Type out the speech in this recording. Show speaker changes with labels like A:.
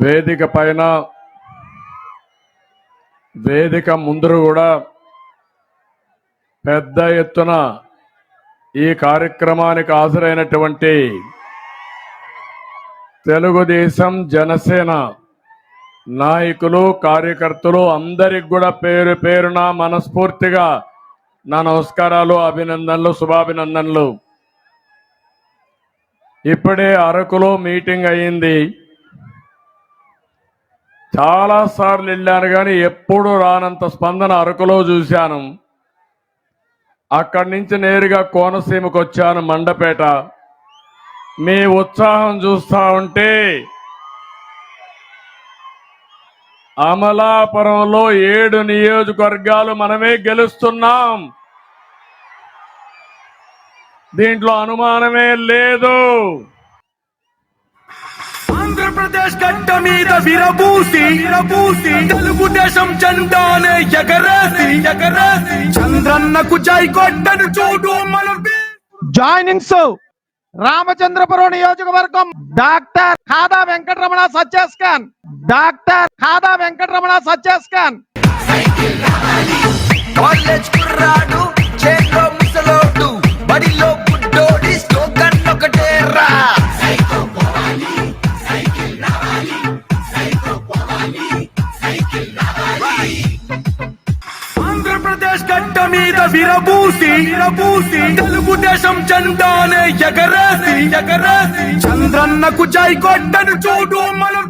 A: వేదిక పైన వేదిక ముందు కూడా పెద్ద ఎత్తున ఈ కార్యక్రమానికి హాజరైనటువంటి తెలుగుదేశం జనసేన నాయకులు కార్యకర్తలు అందరికి కూడా పేరు పేరున మనస్ఫూర్తిగా నా నమస్కారాలు అభినందనలు శుభాభినందనలు. ఇప్పుడే అరకులో మీటింగ్ అయ్యింది చాలా సార్లు వెళ్ళాను కానీ ఎప్పుడు రానంత స్పందన అరకులో చూశాను. అక్కడి నుంచి నేరుగా కోనసీమకు వచ్చాను మండపేట. మీ ఉత్సాహం చూస్తా ఉంటే అమలాపురంలో ఏడు నియోజకవర్గాలు మనమే గెలుస్తున్నాం. దీంట్లో అనుమానమే లేదు.
B: ఆంధ్రప్రదేశ్ గడ్డ మీద విరబూసి విరబూసి తెలుగుదేశం జెండానే ఎగరేసి ఎగరేసి చంద్రన్నకు జై కొట్టను చూడు మనం
C: జాయినింగ్స్ రామచంద్రపురం నియోజకవర్గం doctor Khada Venkataramana Satyaskan. Doctor Khada Venkataramana Satyaskan.
D: College కుర్రాడు చేతిలో ముసలోడు బడిలో బుడ్డోడి స్లోగన్ ఒకటే రా.
B: ఆంధ్రప్రదేశ్ గడ్డ మీద విరబూసి విరబూసి తెలుగుదేశం జెండానే ఎగరేసి ఎగరేసి. చంద్రన్నకు జై కొట్టను చూడు మనం